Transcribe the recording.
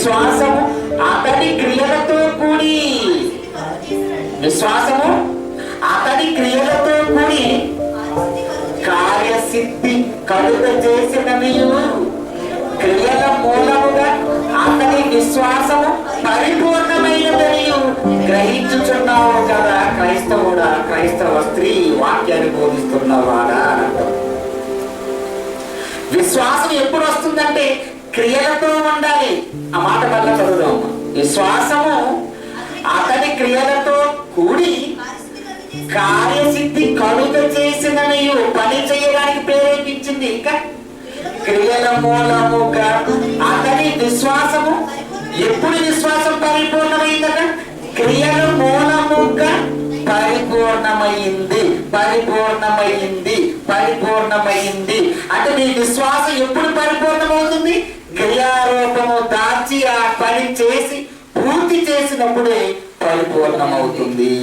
విశ్వాసము అతని క్రియలతో కూడి. విశ్వాసము అతని క్రియలతో కూడి. కార్యసిద్ధి కలుగ చేసిన క్రియల మూలముగా అతని విశ్వాసము పరిపూర్ణమైనదని గ్రహించుచున్నావు కదా క్రైస్తవుడా క్రైస్తవ స్త్రీ వాక్యాన్ని బోధిస్తున్నవాడా విశ్వాసం ఎప్పుడు వస్తుందంటే క్రియలతో ఉండాలి. ఆ మాట మళ్ళా చదువుదాం విశ్వాసము అతని క్రియలతో కూడి కార్యసిద్ధి కలుగ చేసిననియు పని చేయడానికి ప్రేరేపించింది ఇంకా. క్రియల మూలముగా అతని విశ్వాసము ఎప్పుడు విశ్వాసం పరిపూర్ణమైందట? క్రియల మూలముగా పరిపూర్ణమైంది పరిపూర్ణమైంది పరిపూర్ణమైంది. అంటే నీ విశ్వాసం ఎప్పుడు పరిపూర్ణమవుతుంది? క్రియారూపము దాచి ఆ పని చేసి పూర్తి చేసినప్పుడే పరిపూర్ణమవుతుంది.